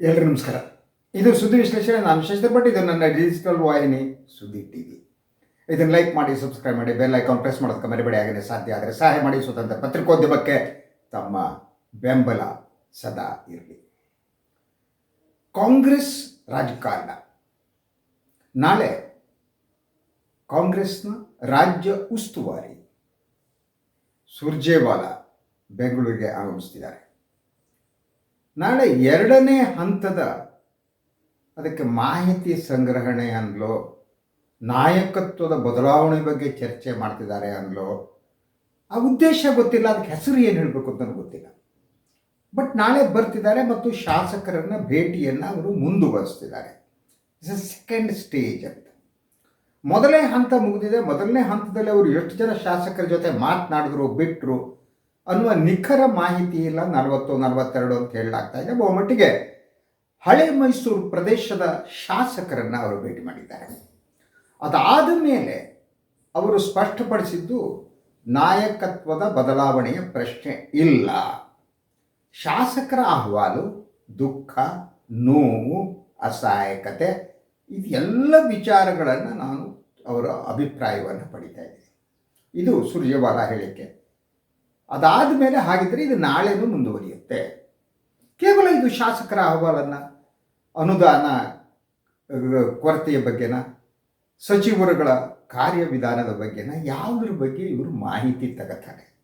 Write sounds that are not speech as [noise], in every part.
ಎಲ್ರಿಗೂ ನಮಸ್ಕಾರ. ಇದು ಸುದ್ದಿ ವಿಶ್ಲೇಷಣೆ. ನಾನು ಶಶಿಧರ್ ಭಟ್ ಇದು ನನ್ನ ಡಿಜಿಟಲ್ ವಾಹಿನಿ ಸುದ್ದಿ ಟಿ ವಿ ಇದನ್ನು ಲೈಕ್ ಮಾಡಿ ಸಬ್ಸ್ಕ್ರೈಬ್ ಮಾಡಿ ಬೆಲ್ ಐಕಾನ್ ಪ್ರೆಸ್ ಮಾಡೋದಕ್ಕೆ ಮರಿಬೇಡಿ. ಆಗಲಿ ಸಾಧ್ಯ ಆದರೆ ಸಹಾಯ ಮಾಡಿ. ಸ್ವತಂತ್ರ ಪತ್ರಿಕೋದ್ಯಮಕ್ಕೆ ತಮ್ಮ ಬೆಂಬಲ ಸದಾ ಇರಲಿ. ಕಾಂಗ್ರೆಸ್ ರಾಜಕಾರಣ. ನಾಳೆ ಕಾಂಗ್ರೆಸ್ನ ರಾಜ್ಯ ಉಸ್ತುವಾರಿ ಸುರ್ಜೇವಾಲಾ ಬೆಂಗಳೂರಿಗೆ ಆಗಮಿಸ್ತಿದ್ದಾರೆ. ನಾಳೆ ಎರಡನೇ ಹಂತದ ಅದಕ್ಕೆ ಮಾಹಿತಿ ಸಂಗ್ರಹಣೆ ಅನ್ಲೋ, ನಾಯಕತ್ವದ ಬದಲಾವಣೆ ಬಗ್ಗೆ ಚರ್ಚೆ ಮಾಡ್ತಿದ್ದಾರೆ ಅನ್ಲೋ, ಆ ಉದ್ದೇಶ ಗೊತ್ತಿಲ್ಲ, ಅದಕ್ಕೆ ಹೆಸರು ಏನು ಹೇಳಬೇಕು ಅಂತ ಗೊತ್ತಿಲ್ಲ. ಬಟ್ ನಾಳೆ ಬರ್ತಿದ್ದಾರೆ ಮತ್ತು ಶಾಸಕರನ್ನ ಭೇಟಿಯನ್ನು ಅವರು ಮುಂದುವರಿಸ್ತಿದ್ದಾರೆ. ಇಟ್ಸ್ ಸೆಕೆಂಡ್ ಸ್ಟೇಜ್ ಅಂತ. ಮೊದಲನೇ ಹಂತ ಮುಗಿದಿದೆ, ಮೊದಲನೇ ಹಂತದಲ್ಲಿ ಅವರು ಎಷ್ಟು ಜನ ಶಾಸಕರ ಜೊತೆ ಮಾತನಾಡಿದ್ರು ಬಿಟ್ಟರು ಅನ್ನುವ ನಿಖರ ಮಾಹಿತಿ ಇಲ್ಲ. ನಲವತ್ತು, ನಲವತ್ತೆರಡು ಅಂತ ಹೇಳಲಾಗ್ತಾ ಇದೆ. ಬಹುಮಟ್ಟಿಗೆ ಹಳೆ ಮೈಸೂರು ಪ್ರದೇಶದ ಶಾಸಕರನ್ನು ಅವರು ಭೇಟಿ ಮಾಡಿದ್ದಾರೆ. ಅದಾದ ಮೇಲೆ ಅವರು ಸ್ಪಷ್ಟಪಡಿಸಿದ್ದು, ನಾಯಕತ್ವದ ಬದಲಾವಣೆಯ ಪ್ರಶ್ನೆ ಇಲ್ಲ. ಶಾಸಕರ ಅಹವಾಲು, ದುಃಖ, ನೋವು, ಅಸಹಾಯಕತೆ, ಇದೆಲ್ಲ ವಿಚಾರಗಳನ್ನು ನಾನು ಅವರ ಅಭಿಪ್ರಾಯವನ್ನು ಪಡಿತಾ ಇದ್ದೀನಿ. ಇದು ಸೃಜವಾದ ಹೇಳಿಕೆ. ಅದಾದ ಮೇಲೆ ಹಾಗಿದ್ರೆ ಇದು ನಾಳೆನೂ ಮುಂದುವರಿಯುತ್ತೆ. ಕೇವಲ ಇದು ಶಾಸಕರ ಅಹವಾಲನ್ನು, ಅನುದಾನ ಕೊರತೆಯ ಬಗ್ಗೆನ, ಸಚಿವರುಗಳ ಕಾರ್ಯವಿಧಾನದ ಬಗ್ಗೆನ, ಯಾವುದ್ರ ಬಗ್ಗೆ ಇವರು ಮಾಹಿತಿ ತಗೋತಾರೆ?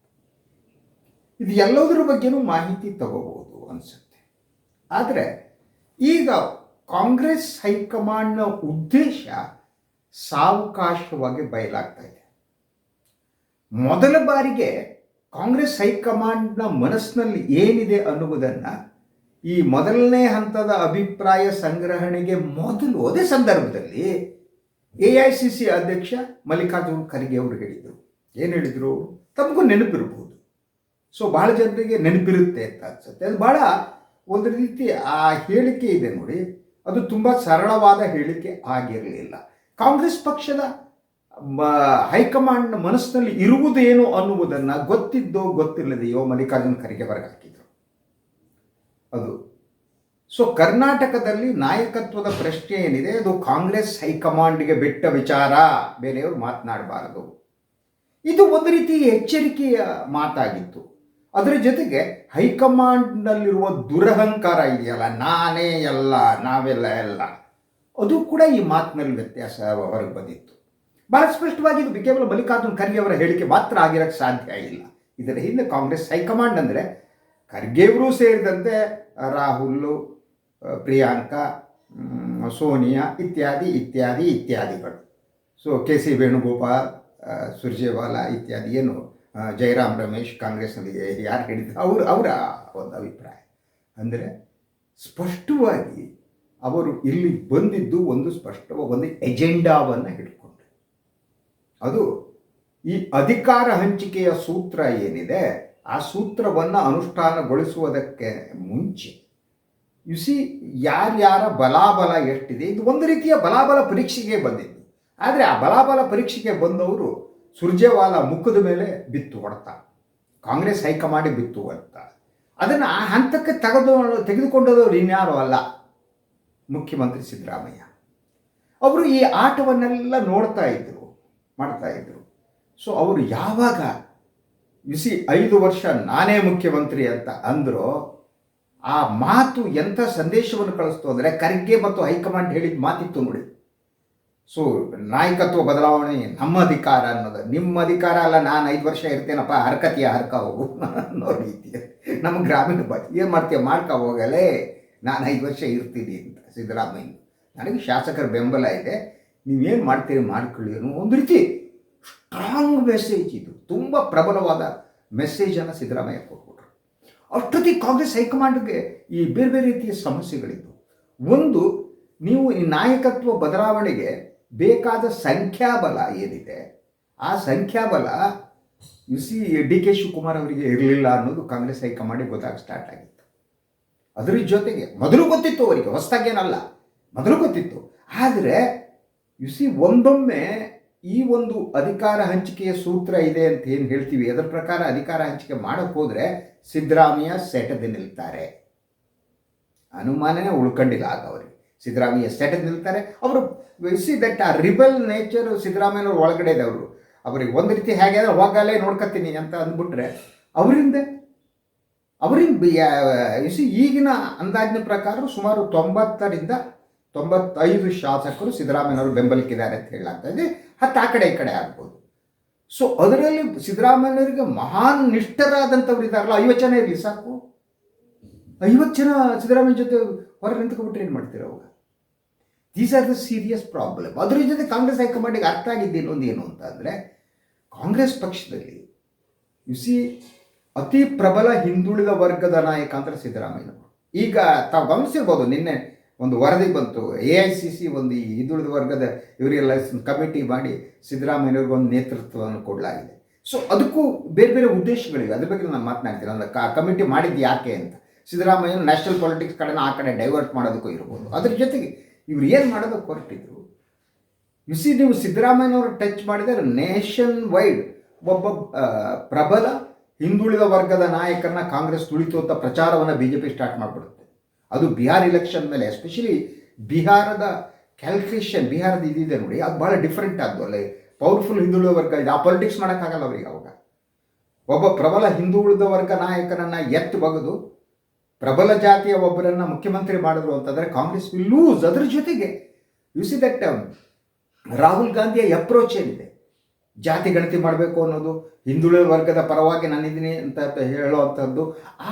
ಇದು ಎಲ್ಲದರ ಬಗ್ಗೆನೂ ಮಾಹಿತಿ ತಗೋಬಹುದು ಅನಿಸುತ್ತೆ. ಆದರೆ ಈಗ ಕಾಂಗ್ರೆಸ್ ಹೈಕಮಾಂಡ್ನ ಉದ್ದೇಶ ಸಾವಕಾಶವಾಗಿ ಬಯಲಾಗ್ತಾ ಇದೆ. ಮೊದಲ ಬಾರಿಗೆ ಕಾಂಗ್ರೆಸ್ ಹೈಕಮಾಂಡ್ನ ಮನಸ್ಸಿನಲ್ಲಿ ಏನಿದೆ ಅನ್ನುವುದನ್ನು ಈ ಮೊದಲನೇ ಹಂತದ ಅಭಿಪ್ರಾಯ ಸಂಗ್ರಹಣೆಗೆ ಮೊದಲು ಅದೇ ಸಂದರ್ಭದಲ್ಲಿ ಎ ಐ ಸಿ ಸಿ ಅಧ್ಯಕ್ಷ ಮಲ್ಲಿಕಾರ್ಜುನ್ ಖರ್ಗೆ ಅವರು ಹೇಳಿದರು. ಏನು ಹೇಳಿದರು? ತಮಗೂ ನೆನಪಿರಬಹುದು ಸೊ ಬಹಳ ಜನರಿಗೆ ನೆನಪಿರುತ್ತೆ ಅಂತ ಅನ್ಸುತ್ತೆ. ಅದು ಬಹಳ ಒಂದು ರೀತಿ ಆ ಹೇಳಿಕೆ ಇದೆ ನೋಡಿ. ಅದು ತುಂಬ ಸರಳವಾದ ಹೇಳಿಕೆ ಆಗಿರಲಿಲ್ಲ. ಕಾಂಗ್ರೆಸ್ ಪಕ್ಷದ ಹೈಕಮಾಂಡ್ನ ಮನಸ್ಸಿನಲ್ಲಿ ಇರುವುದೇನು ಅನ್ನುವುದನ್ನು ಗೊತ್ತಿದ್ದೋ ಗೊತ್ತಿಲ್ಲದೆಯೋ ಮಲ್ಲಿಕಾರ್ಜುನ ಖರ್ಗೆ ಹೊರಗೆ ಅದು. ಸೊ, ಕರ್ನಾಟಕದಲ್ಲಿ ನಾಯಕತ್ವದ ಪ್ರಶ್ನೆ ಏನಿದೆ? ಅದು ಕಾಂಗ್ರೆಸ್ ಹೈಕಮಾಂಡ್ಗೆ ಬಿಟ್ಟ ವಿಚಾರ. ಬೇರೆಯವರು ಮಾತನಾಡಬಾರದು. ಇದು ಒಂದು ರೀತಿ ಎಚ್ಚರಿಕೆಯ ಮಾತಾಗಿತ್ತು. ಅದರ ಜೊತೆಗೆ ಹೈಕಮಾಂಡ್ನಲ್ಲಿರುವ ದುರಹಂಕಾರ ಇದೆಯಲ್ಲ? ನಾನೇ ಎಲ್ಲ, ನಾವೆಲ್ಲ ಎಲ್ಲ. ಅದು ಕೂಡ ಈ ಮಾತಿನಲ್ಲಿ ವ್ಯತ್ಯಾಸ ಹೊರಗೆ ಬಂದಿತ್ತು. ಬಹಳ ಸ್ಪಷ್ಟವಾಗಿ ಇದು ಕೇವಲ ಮಲ್ಲಿಕಾರ್ಜುನ್ ಖರ್ಗೆ ಅವರ ಹೇಳಿಕೆ ಮಾತ್ರ ಆಗಿರಕ್ಕೆ ಸಾಧ್ಯ ಇಲ್ಲ. ಇದರ ಹಿಂದೆ ಕಾಂಗ್ರೆಸ್ ಹೈಕಮಾಂಡ್ ಅಂದರೆ ಖರ್ಗೆಯವರೂ ಸೇರಿದಂತೆ ರಾಹುಲ್ ಪ್ರಿಯಾಂಕಾ ಸೋನಿಯಾ ಇತ್ಯಾದಿ ಇತ್ಯಾದಿ, ಇತ್ಯಾದಿಗಳು. So K C Venugopal Surjewala ಇತ್ಯಾದಿ ಏನು ಜಯರಾಮ್ ರಮೇಶ್ ಕಾಂಗ್ರೆಸ್ನಲ್ಲಿ ಯಾರು ಹೇಳಿದ್ರು ಅವರು, ಅವರ ಒಂದು ಅಭಿಪ್ರಾಯ. ಅಂದರೆ ಸ್ಪಷ್ಟವಾಗಿ ಅವರು ಇಲ್ಲಿ ಬಂದಿದ್ದು ಒಂದು ಸ್ಪಷ್ಟವಾದ ಒಂದು ಎಜೆಂಡಾವನ್ನು ಹಿಡ್ಕೊಂಡು ಅದು ಈ ಅಧಿಕಾರ ಹಂಚಿಕೆಯ ಸೂತ್ರ ಏನಿದೆ, ಆ ಸೂತ್ರವನ್ನು ಅನುಷ್ಠಾನಗೊಳಿಸುವುದಕ್ಕೆ ಮುಂಚೆ. ಯು ಸಿ ಯಾರ್ಯಾರ ಬಲಾಬಲ ಎಷ್ಟಿದೆ, ಇದು ಒಂದು ರೀತಿಯ ಬಲಾಬಲ ಪರೀಕ್ಷೆಗೆ ಬಂದಿತ್ತು. ಆದರೆ ಆ ಬಲಾಬಲ ಪರೀಕ್ಷೆಗೆ ಬಂದವರು ಸುರ್ಜೇವಾಲ ಮುಖದ ಮೇಲೆ ಬಿತ್ತು ಹೊಡೆತ, ಕಾಂಗ್ರೆಸ್ ಹೈಕಮಾಂಡ್ ಬಿತ್ತು ಅಂತ. ಅದನ್ನು ಆ ಹಂತಕ್ಕೆ ತೆಗೆದು, ತೆಗೆದುಕೊಂಡದವರು ಇನ್ಯಾರು ಅಲ್ಲ? ಮುಖ್ಯಮಂತ್ರಿ ಸಿದ್ದರಾಮಯ್ಯ. ಅವರು ಈ ಆಟವನ್ನೆಲ್ಲ ನೋಡ್ತಾ ಇದ್ರು. ಮಾಡ್ತಾ ಇದ್ರು ಸೊ ಅವರು ಯಾವಾಗ ಇಸಿ ಐದು ವರ್ಷ ನಾನೇ ಮುಖ್ಯಮಂತ್ರಿ ಅಂತ ಅಂದರು, ಆ ಮಾತು ಎಂಥ ಸಂದೇಶವನ್ನು ಕಳಿಸ್ತು ಅಂದರೆ ಖರ್ಗೆ ಮತ್ತು ಹೈಕಮಾಂಡ್ ಹೇಳಿದ ಮಾತಿತ್ತು ನೋಡಿ. ಸೊ ನಾಯಕತ್ವ ಬದಲಾವಣೆ ನಮ್ಮ ಅಧಿಕಾರ ಅನ್ನೋದು. ನಿಮ್ಮ ಅಧಿಕಾರ ಅಲ್ಲ, ನಾನು ಐದು ವರ್ಷ ಇರ್ತೇನಪ್ಪ, ಹರ್ಕತಿಯ ಹರ್ಕ ಹೋಗು [laughs] ಅನ್ನೋ ರೀತಿ. ನಮ್ಮ ಗ್ರಾಮೀಣ ಭಾಷೆ ಏನು ಮಾಡ್ತೀಯ ಮಾಡ್ತಾ ಹೋಗಲೇ, ನಾನು ಐದು ವರ್ಷ ಇರ್ತೀನಿ ಅಂತ ಸಿದ್ದರಾಮಯ್ಯ. ನನಗೆ ಶಾಸಕರ ಬೆಂಬಲ ಇದೆ. ನೀವೇನು ಮಾಡ್ತೀರಿ, ಮಾಡ್ಕೊಳ್ಳಿ ಅನ್ನೋ ಒಂದು ರೀತಿ ಸ್ಟ್ರಾಂಗ್ ಮೆಸೇಜ್ ಇದು. ತುಂಬ ಪ್ರಬಲವಾದ ಮೆಸೇಜನ್ನು ಸಿದ್ದರಾಮಯ್ಯ ಕೊಟ್ಬಿಟ್ರು. ಅಷ್ಟೊತ್ತಿಗೆ ಕಾಂಗ್ರೆಸ್ ಹೈಕಮಾಂಡ್ಗೆ ಈ ಬೇರೆ ಬೇರೆ ರೀತಿಯ ಸಮಸ್ಯೆಗಳಿದ್ದವು ಒಂದು, ನೀವು ಈ ನಾಯಕತ್ವ ಬದಲಾವಣೆಗೆ ಬೇಕಾದ ಸಂಖ್ಯಾಬಲ ಏನಿದೆ? ಆ ಸಂಖ್ಯಾಬಲ you see D K Shivakumar ಅವರಿಗೆ ಇರಲಿಲ್ಲ ಅನ್ನೋದು ಕಾಂಗ್ರೆಸ್ ಹೈಕಮಾಂಡಿಗೆ ಗೊತ್ತಾಗ ಸ್ಟಾರ್ಟ್ ಆಗಿತ್ತು. ಅದರ ಜೊತೆಗೆ, ಮೊದಲು ಗೊತ್ತಿತ್ತು ಅವರಿಗೆ ಹೊಸದಾಗೇನಲ್ಲ ಮೊದಲು ಗೊತ್ತಿತ್ತು. ಆದರೆ ಸಿ ಒಂದೊಮ್ಮೆ ಈ ಒಂದು ಅಧಿಕಾರ ಹಂಚಿಕೆಯ ಸೂತ್ರ ಇದೆ ಅಂತ ಏನು ಹೇಳ್ತೀವಿ? ಅದರ ಪ್ರಕಾರ ಅಧಿಕಾರ ಹಂಚಿಕೆ ಮಾಡೋಕ್ಕೆ ಹೋದರೆ ಸಿದ್ದರಾಮಯ್ಯ ಸೆಟದಿ ನಿಲ್ತಾರೆ. ಅನುಮಾನನೇ ಉಳ್ಕೊಂಡಿಲ್ಲ ಆಗ ಅವರಿಗೆ. ಸಿದ್ದರಾಮಯ್ಯ ಸ್ಟೇಟಸ್ ನಿಲ್ತಾರೆ. ಅವರು ಸಿ ದಟ್ ಆ ರಿಬಲ್ ನೇಚರ್ ಸಿದ್ದರಾಮಯ್ಯನವ್ರ ಒಳಗಡೆ ಇದೆ ಅವರು. ಅವ್ರಿಗೆ ಒಂದು ರೀತಿ ಹೇಗೆ ಅಂದರೆ ಹೋಗಲೇ ನೋಡ್ಕೊತೀನಿ ಅಂತ ಅಂದ್ಬಿಟ್ರೆ ಅವರಿಂದ ಅವರಿಂದ ಸಿ ಈಗಿನ ಅಂದಾಜಿನ ಪ್ರಕಾರ ಸುಮಾರು ತೊಂಬತ್ತರಿಂದ ತೊಂಬತ್ತೈದು ಶಾಸಕರು ಸಿದ್ದರಾಮಯ್ಯನವರು ಬೆಂಬಲಿಕ್ಕಿದ್ದಾರೆ ಅಂತ ಹೇಳಲಾಗ್ತಾ ಇದೆ. ಹತ್ತು ಆ ಕಡೆ ಈ ಕಡೆ ಆಗ್ಬೋದು. ಸೊ ಅದರಲ್ಲಿ ಸಿದ್ದರಾಮಯ್ಯನವರಿಗೆ ಮಹಾನ್ ನಿಷ್ಠರಾದಂಥವ್ರು ಇದ್ದಾರಲ್ಲ, ಐವತ್ತು ಜನ ಇರಲಿ ಸಾಕು. ಐವತ್ತು ಜನ ಸಿದ್ದರಾಮಯ್ಯ ಜೊತೆ ಹೊರ ನಿಂತ್ಕೊಬಿಟ್ರೆ ಏನು ಮಾಡ್ತೀರ ಅವಾಗ these are the serious problem ಅದ್ರ ಜೊತೆ ಕಾಂಗ್ರೆಸ್ ಹೈಕಮಾಂಡಿಗೆ ಅರ್ಥ ಆಗಿದ್ದು ಇನ್ನೊಂದು ಏನು ಅಂತ ಅಂದರೆ, ಕಾಂಗ್ರೆಸ್ ಪಕ್ಷದಲ್ಲಿ ಯು ಸಿ ಅತಿ ಪ್ರಬಲ ಹಿಂದುಳಿದ ವರ್ಗದ ನಾಯಕ ಅಂತ ಸಿದ್ದರಾಮಯ್ಯನವರು. ಈಗ ತಾವು ಗಮನಿಸಿರ್ಬೋದು, ನಿನ್ನೆ ಒಂದು ವರದಿ ಬಂತು. ಎ ಐ ಸಿ ಸಿ ಒಂದು ಈ ಹಿಂದುಳಿದ ವರ್ಗದ ಇವರೆಲ್ಲ ಕಮಿಟಿ ಮಾಡಿ ಸಿದ್ದರಾಮಯ್ಯವ್ರಿಗೆ ಒಂದು ನೇತೃತ್ವವನ್ನು ಕೊಡಲಾಗಿದೆ. ಸೊ ಅದಕ್ಕೂ ಬೇರೆ ಬೇರೆ ಉದ್ದೇಶಗಳಿವೆ. ಅದ್ರ ಬಗ್ಗೆ ನಾನು ಮಾತನಾಡ್ತೀನಿ. ಅಂದ್ರೆ ಕಮಿಟಿ ಮಾಡಿದ್ದು ಯಾಕೆ ಅಂತ. ಸಿದ್ದರಾಮಯ್ಯ ನ್ಯಾಷನಲ್ ಪಾಲಿಟಿಕ್ಸ್ ಕಡೆನ ಆ ಕಡೆ ಡೈವರ್ಟ್ ಮಾಡೋದಕ್ಕೂ ಇರ್ಬೋದು. ಅದ್ರ ಜೊತೆಗೆ ಇವ್ರು ಏನು ಮಾಡೋದಕ್ಕೆ ಹೊರಟಿದ್ರು. ಯು ಸಿ ನೀವು ಸಿದ್ದರಾಮಯ್ಯನವರು ಟಚ್ ಮಾಡಿದರೆ ನೇಷನ್ ವೈಡ್ ಒಬ್ಬ ಪ್ರಬಲ ಹಿಂದುಳಿದ ವರ್ಗದ ನಾಯಕರನ್ನ ಕಾಂಗ್ರೆಸ್ ತುಳಿತು ಅಂತ ಪ್ರಚಾರವನ್ನು ಬಿ ಜೆ ಪಿ ಸ್ಟಾರ್ಟ್ ಮಾಡಿಬಿಡುತ್ತೆ. ಅದು ಬಿಹಾರ್ ಇಲೆಕ್ಷನ್ ಮೇಲೆ ಎಸ್ಪೆಷಲಿ ಬಿಹಾರದ ಕ್ಯಾಲ್ಕುಲೇಷನ್ ಬಿಹಾರದ ಇದಿದೆ ನೋಡಿ, ಅದು ಭಾಳ ಡಿಫ್ರೆಂಟ್ ಆದ್ದು ಅಲ್ಲಿ. ಪವರ್ಫುಲ್ ಹಿಂದುಳಿದ ವರ್ಗ ಇದೆ ಆ ಪೊಲಿಟಿಕ್ಸ್ ಮಾಡೋಕ್ಕಾಗಲ್ಲ ಅವರಿಗೆ ಅವಾಗ. ಒಬ್ಬ ಪ್ರಬಲ ಹಿಂದುಳಿದ ವರ್ಗ ನಾಯಕನನ್ನು ಎತ್ತು ಬಗೆದು ಪ್ರಬಲ ಜಾತಿಯ ಒಬ್ಬರನ್ನ ಮುಖ್ಯಮಂತ್ರಿ ಮಾಡಿದ್ರು ಅಂತಂದರೆ ಕಾಂಗ್ರೆಸ್ ವಿಲ್ ಲೂಸ್ ಅದ್ರ ಜೊತೆಗೆ. ಯು ಸಿ ದಟ್ ರಾಹುಲ್ ಗಾಂಧಿಯ ಅಪ್ರೋಚ್ ಏನಿದೆ? ಜಾತಿ ಗಣತಿ ಮಾಡಬೇಕು ಅನ್ನೋದು, ಹಿಂದುಳಿದ ವರ್ಗದ ಪರವಾಗಿ ನಾನಿದ್ದೀನಿ ಅಂತ ಹೇಳುವಂಥದ್ದು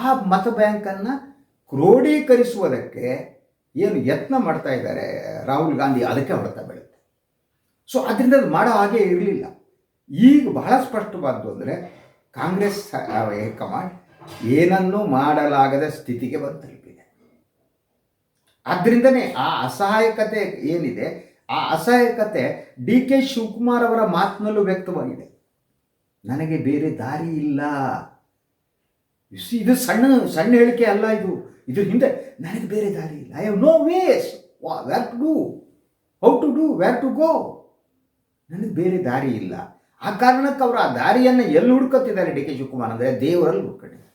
ಆ ಮತ ಬ್ಯಾಂಕನ್ನು ಕ್ರೋಢೀಕರಿಸುವುದಕ್ಕೆ ಏನು ಯತ್ನ ಮಾಡ್ತಾ ಇದ್ದಾರೆ ರಾಹುಲ್ ಗಾಂಧಿ, ಅದಕ್ಕೆ ಹೊಡೆತ ಬೆಳೆಯುತ್ತೆ ಸೊ ಅದರಿಂದ ಅದು ಮಾಡೋ ಹಾಗೆ ಇರಲಿಲ್ಲ. ಈಗ ಬಹಳ ಸ್ಪಷ್ಟವಾದ್ದು ಅಂದರೆ ಕಾಂಗ್ರೆಸ್ ಹೈಕಮಾಂಡ್ ಏನನ್ನೂ ಮಾಡಲಾಗದ ಸ್ಥಿತಿಗೆ ಬಂದು ಆದ್ದರಿಂದನೇ ಆ ಅಸಹಾಯಕತೆ ಏನಿದೆ, ಆ ಅಸಹಾಯಕತೆ ಡಿ ಕೆ ಶಿವಕುಮಾರ್ ಅವರ ಮಾತಿನಲ್ಲೂ ವ್ಯಕ್ತವಾಗಿದೆ. ನನಗೆ ಬೇರೆ ದಾರಿ ಇಲ್ಲ. ಇದು ಸಣ್ಣ ಸಣ್ಣ ಹೇಳಿಕೆ ಅಲ್ಲ ಇದು. ಇದು ಹಿಂದೆ ನನಗೆ ಬೇರೆ ದಾರಿ ಇಲ್ಲ. I have no ways where to do how to do where to go ನನಗೆ ಬೇರೆ ದಾರಿ ಇಲ್ಲ. ಆ ಕಾರಣಕ್ಕೆ ಅವರು ಆ ದಾರಿಯನ್ನು ಎಲ್ಲಿ ಹುಡ್ಕೋತಿದ್ದಾರೆ ಡಿ ಕೆ ಶಿವಕುಮಾರ್ ಅಂದರೆ ದೇವರಲ್ಲಿ ಹುಡ್ಕೊಂಡಿದ್ದಾರೆ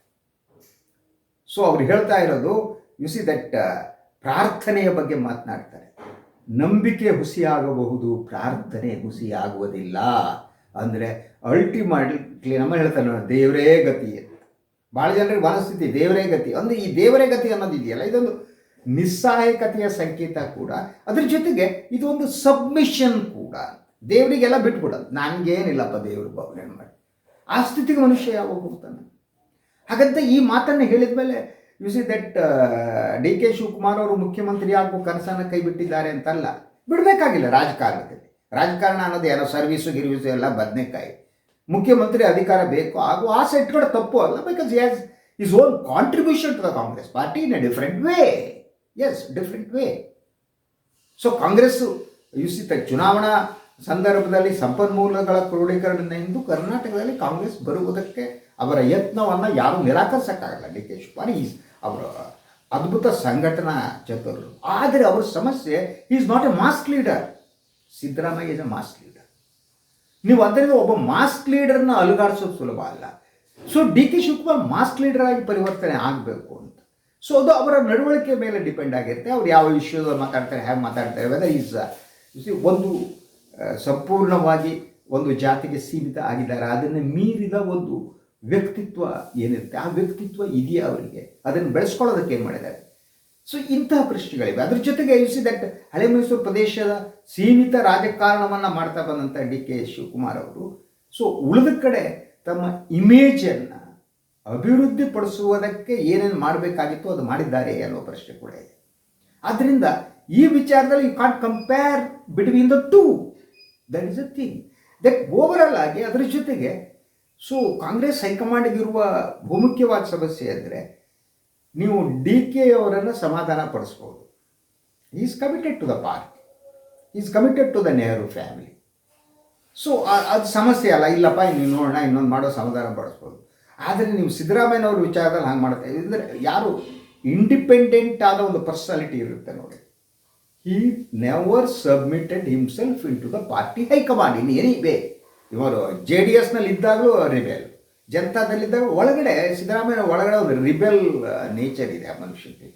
ಸೊ ಅವ್ರು ಹೇಳ್ತಾ ಇರೋದು ಯು ಸಿ ದಟ್ ಪ್ರಾರ್ಥನೆಯ ಬಗ್ಗೆ ಮಾತನಾಡ್ತಾರೆ. ನಂಬಿಕೆ ಹುಸಿಯಾಗಬಹುದು ಪ್ರಾರ್ಥನೆ ಹುಸಿಯಾಗುವುದಿಲ್ಲ. ಅಂದರೆ ಅಲ್ಟಿಮೇಟ್ಲಿ ನಮ್ಮ ಹೇಳ್ತಾನೆ ನೋಡಿ, ದೇವರೇ ಗತಿ ಭಾಳ ಜನರಿಗೆ ಮನಸ್ಥಿತಿ, ದೇವರೇ ಗತಿ. ಅಂದರೆ ಈ ದೇವರೇ ಗತಿ ಅನ್ನೋದು ಇದೆಯಲ್ಲ ಇದೊಂದು ನಿಸ್ಸಹಾಯಕತೆಯ ಸಂಕೇತ ಕೂಡ. ಅದ್ರ ಜೊತೆಗೆ ಇದು ಒಂದು ಸಬ್ಮಿಷನ್ ಕೂಡ. ದೇವರಿಗೆಲ್ಲ ಬಿಟ್ಬಿಡೋದು. ನನಗೇನಿಲ್ಲಪ್ಪ ದೇವರು ಭಾವನೆ ಮಾಡಿ ಆ ಸ್ಥಿತಿಗೆ ಮನುಷ್ಯ ಯಾವಾಗ ಹೋಗ್ತಾನೆ? ಹಾಗಂತ ಈ ಮಾತನ್ನು ಹೇಳಿದ ಮೇಲೆ you see that D K Shivakumar ಅವರು ಮುಖ್ಯಮಂತ್ರಿ ಆಗೋ ಕನಸನ್ನು ಕೈ ಬಿಟ್ಟಿದ್ದಾರೆ ಅಂತಲ್ಲ. ಬಿಡಬೇಕಾಗಿಲ್ಲ ರಾಜಕಾರಣದಲ್ಲಿ. ರಾಜಕಾರಣ ಅನ್ನೋದು ಯಾರೋ ಸರ್ವೀಸು ಗಿರ್ವೀಸು ಎಲ್ಲ ಬದನೆಕಾಯಿ. ಮುಖ್ಯಮಂತ್ರಿ ಅಧಿಕಾರ ಬೇಕು. ಹಾಗೂ ಆ ಸೆಟ್ಗಳು ತಪ್ಪು ಅಲ್ಲ because has is own contribution to the Congress party in a different way as different way so Congress you see ಚುನಾವಣಾ ಸಂದರ್ಭದಲ್ಲಿ ಸಂಪನ್ಮೂಲಗಳ ಕ್ರೋಢೀಕರಣದಿಂದ ಕರ್ನಾಟಕದಲ್ಲಿ ಕಾಂಗ್ರೆಸ್ ಬರುವುದಕ್ಕೆ ಅವರ ಯತ್ನವನ್ನು ಯಾರೂ ನಿರಾಕರಿಸೋಕ್ಕಾಗಲ್ಲ. ಡಿ ಕೆ ಶಿವಕುಮಾರ್ ಈಸ್ ಅವರ ಅದ್ಭುತ ಸಂಘಟನಾ ಚತುರರು ಆದರೆ ಅವರ ಸಮಸ್ಯೆ is not a mass leader Siddaramaiah is a mass leader ನೀವು ಅದರಿಂದ ಒಬ್ಬ ಮಾಸ್ಕ್ ಲೀಡರ್ನ ಅಲುಗಾಡಿಸೋದು ಸುಲಭ ಅಲ್ಲ. So D K Shivakumar mass leader ಆಗಿ ಪರಿವರ್ತನೆ ಆಗಬೇಕು ಅಂತ. ಸೊ ಅದು ಅವರ ನಡವಳಿಕೆ ಮೇಲೆ ಡಿಪೆಂಡ್ ಆಗಿರುತ್ತೆ. ಅವ್ರು ಯಾವ ವಿಷಯದಲ್ಲಿ ಮಾತಾಡ್ತಾರೆ ಹೇಗೆ ಮಾತಾಡ್ತಾರೆ ವೆದರ್ ಈಸ್ ಒಂದು ಸಂಪೂರ್ಣವಾಗಿ ಒಂದು ಜಾತಿಗೆ ಸೀಮಿತ ಆಗಿದ್ದಾರೆ. ಅದನ್ನು ಮೀರಿದ ಒಂದು ವ್ಯಕ್ತಿತ್ವ ಏನಿರುತ್ತೆ? ಆ ವ್ಯಕ್ತಿತ್ವ ಇದೆಯಾ ಅವರಿಗೆ? ಅದನ್ನು ಬೆಳೆಸ್ಕೊಳ್ಳೋದಕ್ಕೆ ಏನು ಮಾಡಿದ್ದಾರೆ? ಸೊ ಇಂತಹ ಪ್ರಶ್ನೆಗಳಿವೆ. ಅದ್ರ ಜೊತೆಗೆ ಯು ಸಿ ದಟ್ ಹಳೆ ಮೈಸೂರು ಪ್ರದೇಶದ ಸೀಮಿತ ರಾಜಕಾರಣವನ್ನು ಮಾಡ್ತಾ ಬಂದಂಥ ಡಿ ಕೆ ಶಿವಕುಮಾರ್ ಅವರು ಸೊ ಉಳಿದ ಕಡೆ ತಮ್ಮ ಇಮೇಜನ್ನು ಅಭಿವೃದ್ಧಿಪಡಿಸುವುದಕ್ಕೆ ಏನೇನು ಮಾಡಬೇಕಾಗಿತ್ತು ಅದು ಮಾಡಿದ್ದಾರೆ ಅನ್ನೋ ಪ್ರಶ್ನೆ ಕೂಡ ಇದೆ. ಆದ್ದರಿಂದ ಈ ವಿಚಾರದಲ್ಲಿ you can't compare between the two that is a thing that overall ಆಗಿ ಅದರ ಜೊತೆಗೆ ಸೊ ಕಾಂಗ್ರೆಸ್ ಹೈಕಮಾಂಡ್ಗಿರುವ ಬಹುಮುಖ್ಯವಾದ ಸಮಸ್ಯೆ ಅಂದರೆ ನೀವು ಡಿ ಕೆ ಅವರನ್ನು ಸಮಾಧಾನ ಪಡಿಸ್ಬೋದು. Is committed to the party is committed to the Nehru family so ಅದು ಸಮಸ್ಯೆ ಅಲ್ಲ. ಇಲ್ಲಪ್ಪ ನೀವು ನೋಡೋಣ, ಇನ್ನೊಂದು ಮಾಡೋ ಸಮಾಧಾನ ಪಡಿಸ್ಬೋದು. ಆದರೆ ನೀವು ಸಿದ್ದರಾಮಯ್ಯನವ್ರ ವಿಚಾರದಲ್ಲಿ ಹಂಗೆ ಮಾಡುತ್ತೆ. ಅಂದರೆ ಯಾರು ಇಂಡಿಪೆಂಡೆಂಟ್ ಆದ ಒಂದು ಪರ್ಸನಾಲಿಟಿ ಇರುತ್ತೆ ನೋಡಿ. He never submitted himself in to the party high command. In any way ಇವರು ಜೆ ಡಿ ಎಸ್ನಲ್ಲಿ ಇದ್ದಾಗಲೂ ರಿಬೆಲ್. ಜನತಾದಲ್ಲಿದ್ದಾಗ ಒಳಗಡೆ, ಸಿದ್ದರಾಮಯ್ಯ ಒಳಗಡೆ ಒಂದು ರಿಬೆಲ್ ನೇಚರ್ ಇದೆ ಆ ಮನುಷ್ಯನಿಗೆ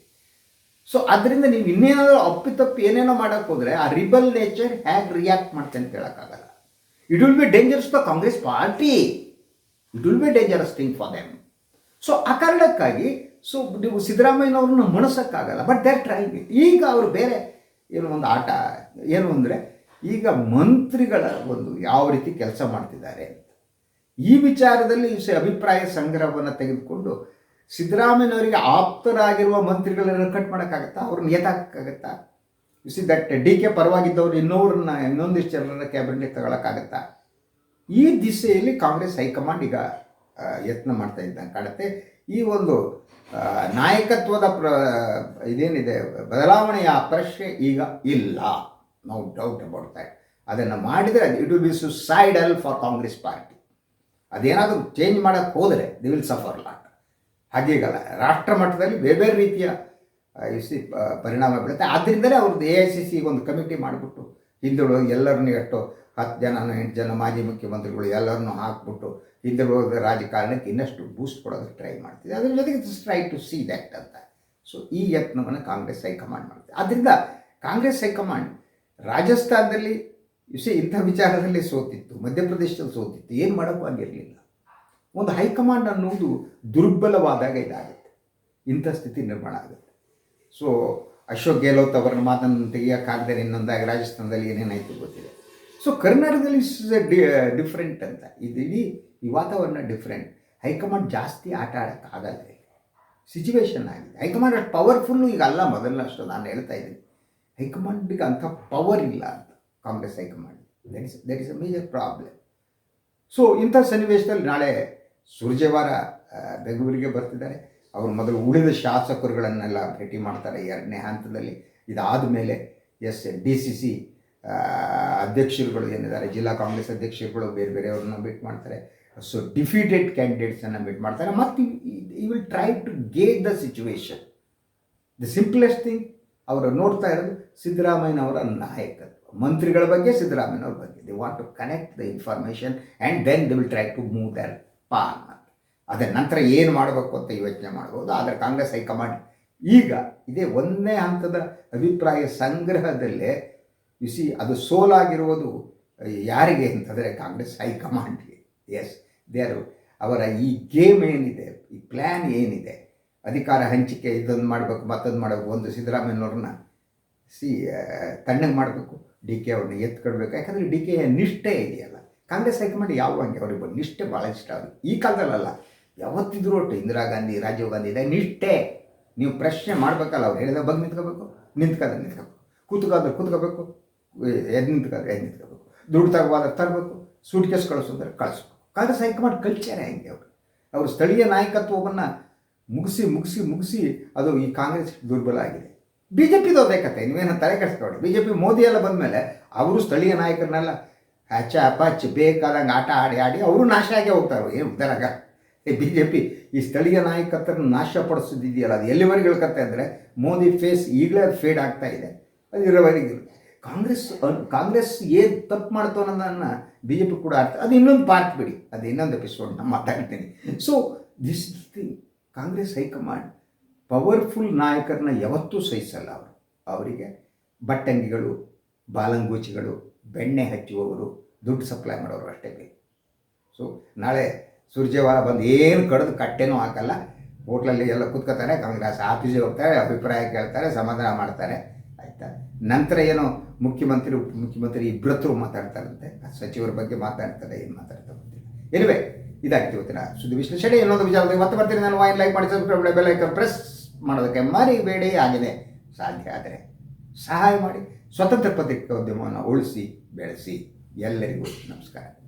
ಸೊ ಅದರಿಂದ ನೀವು ಇನ್ನೇನಾದರೂ ಅಪ್ಪಿತಪ್ಪಿ ಏನೇನೋ ಮಾಡೋಕ್ಕೆ ಹೋದರೆ ಆ ರಿಬಲ್ ನೇಚರ್ ಹೇಗೆ ರಿಯಾಕ್ಟ್ ಮಾಡ್ತೆ ಅಂತ ಹೇಳೋಕ್ಕಾಗಲ್ಲ. It will be dangerous for Congress party it will be dangerous thing for them so ಆ ಕಾರಣಕ್ಕಾಗಿ ಸೊ ನೀವು ಸಿದ್ದರಾಮಯ್ಯನವ್ರನ್ನ ಮಣಸೋಕ್ಕಾಗಲ್ಲ ಬಟ್ ದೇರ್ ಟ್ರೈಂಗ್ ಈಗ ಅವರು ಬೇರೆ ಏನು ಒಂದು ಆಟ, ಏನು ಅಂದರೆ, ಈಗ ಮಂತ್ರಿಗಳ ಒಂದು ಯಾವ ರೀತಿ ಕೆಲಸ ಮಾಡ್ತಿದ್ದಾರೆ ಈ ವಿಚಾರದಲ್ಲಿ ಅಭಿಪ್ರಾಯ ಸಂಗ್ರಹವನ್ನು ತೆಗೆದುಕೊಂಡು ಸಿದ್ದರಾಮಯ್ಯನವರಿಗೆ ಆಪ್ತರಾಗಿರುವ ಮಂತ್ರಿಗಳನ್ನು ಕಟ್ ಮಾಡೋಕ್ಕಾಗತ್ತಾ? ಅವ್ರನ್ನ ಎತ್ತಾಕಕ್ಕಾಗತ್ತಾ ಸಿ ದಟ್ ಡಿ ಕೆ ಪರವಾಗಿದ್ದವ್ರು ಇನ್ನೊವ್ರನ್ನ ಇನ್ನೊಂದಿಷ್ಟು ಜನರನ್ನ ಕ್ಯಾಬಿನೆಟ್ ತಗೊಳಕ್ಕಾಗತ್ತಾ? ಈ ದಿಸೆಯಲ್ಲಿ ಕಾಂಗ್ರೆಸ್ ಹೈಕಮಾಂಡ್ ಈಗ ಯತ್ನ ಮಾಡ್ತಾ ಇದ್ದಂಗೆ ಕಾಣುತ್ತೆ. ಈ ಒಂದು ನಾಯಕತ್ವದ ಪ್ರ, ಇದೇನಿದೆ, ಬದಲಾವಣೆಯ ಪ್ರಶ್ನೆ ಈಗ ಇಲ್ಲ. ನೋ ಡೌಟ್ ಅಬೌಟ್ ದಟ್ ಅದನ್ನು ಮಾಡಿದರೆ it will be suicidal for Congress party ಅದೇನಾದರೂ ಚೇಂಜ್ ಮಾಡೋಕ್ಕೆ ಹೋದರೆ ದಿ ವಿಲ್ ಸಫರ್ ಲಾಟ್ ಹಾಗೀಗಲ್ಲ ರಾಷ್ಟ್ರ ಮಟ್ಟದಲ್ಲಿ ಬೇರೆ ಬೇರೆ ರೀತಿಯ ಆ, ಸಿ ಪರಿಣಾಮ ಬೀಳುತ್ತೆ. ಆದ್ದರಿಂದಲೇ ಅವ್ರದ್ದು ಎ ಐ ಸಿ ಸಿ ಒಂದು ಕಮಿಟಿ ಮಾಡಿಬಿಟ್ಟು ಹಿಂದುಳಿದ ಎಲ್ಲರನ್ನೂ ಎಷ್ಟು ಹತ್ತು ಜನ ಎಂಟು ಜನ ಮಾಜಿ ಮುಖ್ಯಮಂತ್ರಿಗಳು ಎಲ್ಲರನ್ನೂ ಹಾಕ್ಬಿಟ್ಟು ಹಿಂದುಳಿದ ರಾಜಕಾರಣಕ್ಕೆ ಇನ್ನಷ್ಟು ಬೂಸ್ಟ್ ಕೊಡೋದಕ್ಕೆ ಟ್ರೈ ಮಾಡ್ತಿದೆ. ಅದ್ರ ಜೊತೆಗೆ ಟ್ರೈ ಟು ಸಿ ದ್ಯಾಟ್ ಅಂತ. ಸೊ ಈ ಯತ್ನವನ್ನು ಕಾಂಗ್ರೆಸ್ ಹೈಕಮಾಂಡ್ ಮಾಡ್ತಿದೆ. ಆದ್ದರಿಂದ ಕಾಂಗ್ರೆಸ್ ಹೈಕಮಾಂಡ್ ರಾಜಸ್ಥಾನದಲ್ಲಿ ಸಿ ಇಂಥ ವಿಚಾರದಲ್ಲೇ ಸೋತಿತ್ತು, ಮಧ್ಯಪ್ರದೇಶದಲ್ಲಿ ಸೋತಿತ್ತು, ಏನು ಮಾಡೋಕ್ಕೂ ಆಗಿರಲಿಲ್ಲ ಒಂದು ಹೈಕಮಾಂಡ್ ಅನ್ನುವುದು ದುರ್ಬಲವಾದಾಗ ಇದಾಗುತ್ತೆ, ಇಂಥ ಸ್ಥಿತಿ ನಿರ್ಮಾಣ ಆಗುತ್ತೆ. ಸೊ ಅಶೋಕ್ ಗೆಹ್ಲೋತ್ ಅವರನ್ನ ಮಾತನ್ನು ತೆಗೆಯೋಕ್ಕಾಗದೆ ಇನ್ನೊಂದಾಗಿ ರಾಜಸ್ಥಾನದಲ್ಲಿ ಏನೇನಾಯಿತು ಗೊತ್ತಿದೆ ಸೊ ಕರ್ನಾಟಕದಲ್ಲಿ ಡಿಫ್ರೆಂಟ್ ಅಂತ. ಇದು ಇಡೀ ಈ ವಾತಾವರಣ ಡಿಫ್ರೆಂಟ್ ಹೈಕಮಾಂಡ್ ಜಾಸ್ತಿ ಆಟ ಆಡೋಕ್ಕಾಗಲ್ಲ ಸಿಚುವೇಶನ್ ಆಗಿದೆ. ಹೈಕಮಾಂಡ್ ಅಷ್ಟು ಪವರ್ಫುಲ್ಲು ಈಗ ಅಲ್ಲ ಮೊದಲನಷ್ಟು ನಾನು ಹೇಳ್ತಾ ಇದ್ದೀನಿ. ಹೈಕಮಾಂಡಿಗೆ ಅಂಥ ಪವರ್ ಇಲ್ಲ Congress high command. That is that is a major problem so ಇಂಥ ಸನ್ನಿವೇಶದಲ್ಲಿ ನಾಳೆ ಸುರ್ಜೇವಾರ ಬೆಂಗಳೂರಿಗೆ ಬರ್ತಿದ್ದಾರೆ. ಅವರು ಮೊದಲು ಉಳಿದ ಶಾಸಕರುಗಳನ್ನೆಲ್ಲ ಭೇಟಿ ಮಾಡ್ತಾರೆ ಎರಡನೇ ಹಂತದಲ್ಲಿ. ಇದಾದ ಮೇಲೆ ಎಸ್, ಡಿ ಸಿ ಸಿ ಅಧ್ಯಕ್ಷರುಗಳು ಏನಿದ್ದಾರೆ, ಜಿಲ್ಲಾ ಕಾಂಗ್ರೆಸ್ ಅಧ್ಯಕ್ಷರುಗಳು ಬೇರೆ ಬೇರೆಯವ್ರನ್ನ ಮೀಟ್ ಮಾಡ್ತಾರೆ. ಸೊ ಡಿಫೀಟೆಡ್ ಕ್ಯಾಂಡಿಡೇಟ್ಸನ್ನು ಮೀಟ್ ಮಾಡ್ತಾರೆ. ಮತ್ತು you will try to get the situation the simplest thing ಅವರು ನೋಡ್ತಾ ಇರೋದು ಸಿದ್ದರಾಮಯ್ಯನವರ ನಾಯಕತ್ವ. ಮಂತ್ರಿಗಳ ಬಗ್ಗೆ ಸಿದ್ದರಾಮಯ್ಯನವ್ರ ಬಗ್ಗೆ. They want to connect the information and then they will try to move their pawn ಅದರ ನಂತರ ಏನು ಮಾಡಬೇಕು ಅಂತ ಯೋಚನೆ ಮಾಡ್ಬೋದು. ಆದರೆ ಕಾಂಗ್ರೆಸ್ ಹೈಕಮಾಂಡ್ ಈಗ ಇದೇ ಒಂದನೇ ಹಂತದ ಅಭಿಪ್ರಾಯ ಸಂಗ್ರಹದಲ್ಲೇ ಸಿ ಅದು ಸೋಲಾಗಿರುವುದು ಯಾರಿಗೆ ಅಂತಂದರೆ ಕಾಂಗ್ರೆಸ್ ಹೈಕಮಾಂಡ್ಗೆ. ಎಸ್ ದೇರು ಅವರ ಈ ಗೇಮ್ ಏನಿದೆ, ಈ ಪ್ಲ್ಯಾನ್ ಏನಿದೆ, ಅಧಿಕಾರ ಹಂಚಿಕೆ ಇದೊಂದು ಮಾಡಬೇಕು, ಮತ್ತೊಂದು ಮಾಡಬೇಕು, ಒಂದು ಸಿದ್ದರಾಮಯ್ಯನವ್ರನ್ನ ಸಿ ತಣ್ಣಗೆ ಮಾಡಬೇಕು. ಡಿ ಕೆ ಅವ್ರನ್ನ ಎತ್ಕೊಡ್ಬೇಕು. ಯಾಕಂದರೆ ಡಿ ಕೆ ನಿಷ್ಠೆ ಇದೆಯಲ್ಲ. ಕಾಂಗ್ರೆಸ್ ಹೈಕಮಾಂಡ್ ಯಾವ ಹಂಗೆ ಅವ್ರಿಗೆ ಬಂದು ನಿಷ್ಠೆ ಭಾಳ ಇಷ್ಟ ಅವ್ರಿಗೆ ಈ ಕಾಲದಲ್ಲಲ್ಲ, ಯಾವತ್ತಿದ್ರೂ ಒಟ್ಟು ಇಂದಿರಾ ಗಾಂಧಿ, ರಾಜೀವ್ ಗಾಂಧಿ ಇದೆ ನಿಷ್ಠೆ. ನೀವು ಪ್ರಶ್ನೆ ಮಾಡಬೇಕಲ್ಲ, ಅವ್ರು ಹೇಳಿದ ಬಗ್ಗೆ ನಿಂತ್ಕೋಬೇಕು. ನಿಂತ್ಕೋದ್ರೆ ನಿಂತ್ಕೋಬೇಕು. ಕೂತ್ಕೋದ್ರೆ ಕೂತ್ಕೋಬೇಕು. ಎದ್ದು ನಿಂತ್ಕೋದ್ರೆ ಎದ್ದು ನಿಂತ್ಕೋಬೇಕು. ದುಡ್ಡು ತಗೋದ್ರೆ ತರಬೇಕು. ಸೂಟ್ ಕೇಸ್ ಕಳಿಸೋದ್ರೆ ಕಳಿಸ್ಬೇಕು. ಕಾಂಗ್ರೆಸ್ ಹೈಕಮಾಂಡ್ ಕಲ್ಚರೇ ಹೆಂಗೆ ಅವರು. ಅವರು ಸ್ಥಳೀಯ ನಾಯಕತ್ವವನ್ನು ಮುಗಿಸಿ ಮುಗಿಸಿ ಮುಗಿಸಿ ಅದು ಈ ಕಾಂಗ್ರೆಸ್ ದುರ್ಬಲ ಆಗಿದೆ. ಬಿ ಜೆ ಪಿದು ಕತೆ ನೀವೇನು ತಲೆ ಕೆಡಿಸ್ಕೊಬೇಡಿ ಬಿ ಜೆ ಪಿ ಮೋದಿ ಎಲ್ಲ ಬಂದಮೇಲೆ ಅವರು ಸ್ಥಳೀಯ ನಾಯಕರನ್ನೆಲ್ಲ ಹಚ್ಚ ಪಚ್ಚ ಬೇಕಾದಂಗೆ ಆಟ ಆಡಿ ಆಡಿ ಅವರು ನಾಶ ಆಗೇ ಹೋಗ್ತಾರೆ ಏನು ಉದ್ದಾರಾಗ ಬಿ ಜೆ ಪಿ ಈ ಸ್ಥಳೀಯ ನಾಯಕತ್ವರನ್ನ ನಾಶಪಡಿಸೋದಿದೆಯಲ್ಲ ಅದು ಎಲ್ಲಿವರೆಗೆ ಹೇಳ್ಕತ್ತೆ ಅಂದರೆ ಮೋದಿ ಫೇಸ್ ಈಗಲೇ ಅದು ಫೇಡ್ ಆಗ್ತಾ ಇದೆ. ಅದು ಇರೋವರೆಗೆ ಕಾಂಗ್ರೆಸ್ ಕಾಂಗ್ರೆಸ್ ಏನು ತಪ್ಪು ಮಾಡ್ತೋ ಅನ್ನೋದನ್ನು ಬಿ ಜೆ ಪಿ ಕೂಡ ಅರ್ಥ ಅದು ಇನ್ನೊಂದು ಪಾರ್ಟ್ ಬಿಡಿ. ಅದು ಇನ್ನೊಂದು ಎಪಿಸೋಡ್ ನಾನು ಮಾತಾಡ್ತೀನಿ. So this thing Congress high command powerful ನಾಯಕರನ್ನ ಯಾವತ್ತೂ ಸಹಿಸಲ್ಲ ಅವರು. ಅವರಿಗೆ ಬಟ್ಟಂಗಿಗಳು, ಬಾಲಂಗೂಚಿಗಳು, ಬೆಣ್ಣೆ ಹಚ್ಚುವವರು, ದುಡ್ಡು ಸಪ್ಲೈ ಮಾಡೋರು ಅಷ್ಟೇ ಬೇಕು ಸೊ ನಾಳೆ ಸುರ್ಜೇವಾಲ ಬಂದು ಏನು ಕಡಿದು ಕಟ್ಟೆನೂ ಹಾಕಲ್ಲ. ಹೋಟ್ಲಲ್ಲಿ ಎಲ್ಲ ಕೂತ್ಕೋತಾರೆ ಕಾಂಗ್ರೆಸ್ ಆಫೀಸಿಗೆ ಹೋಗ್ತಾರೆ, ಅಭಿಪ್ರಾಯ ಕೇಳ್ತಾರೆ, ಸಮಾಧಾನ ಮಾಡ್ತಾರೆ. ಆಯಿತಾ? ನಂತರ ಏನೋ ಮುಖ್ಯಮಂತ್ರಿ, ಉಪಮುಖ್ಯಮಂತ್ರಿ ಇಬ್ಬರತ್ರ ಮಾತಾಡ್ತಾರಂತೆ. ಸಚಿವರ ಬಗ್ಗೆ ಮಾತಾಡ್ತಾರೆ, ಏನು ಮಾತಾಡ್ತಾ ಗೊತ್ತಿಲ್ಲ. ಎನಿವೆ ಇದಾಗ್ತಿವತ್ತಿನ ಸುದ್ದಿ ವಿಶ್ಲೇಷಣೆ. ಇನ್ನೊಂದು ವಿಚಾರದಲ್ಲಿ ಮತ್ತೆ ಬರ್ತೀನಿ. ನಾನು ವಾಯಿನ್ ಲೈಕ್ ಮಾಡಿ, ಸಬ್ಸ್ಕ್ರೈಬ್ ಬೆಲ್ ಐಕನ್ ಪ್ರೆಸ್ ಮಾಡೋದಕ್ಕೆ ಮರಿಬೇಡಿ ಆಗಿದೆ. ಸಾಧ್ಯ ಆದರೆ ಸಹಾಯ ಮಾಡಿ. ಸ್ವತಂತ್ರ ಪತ್ರಿಕೋದ್ಯಮವನ್ನು ಉಳಿಸಿ ಬೆಳೆಸಿ. ಎಲ್ಲರಿಗೂ ನಮಸ್ಕಾರ.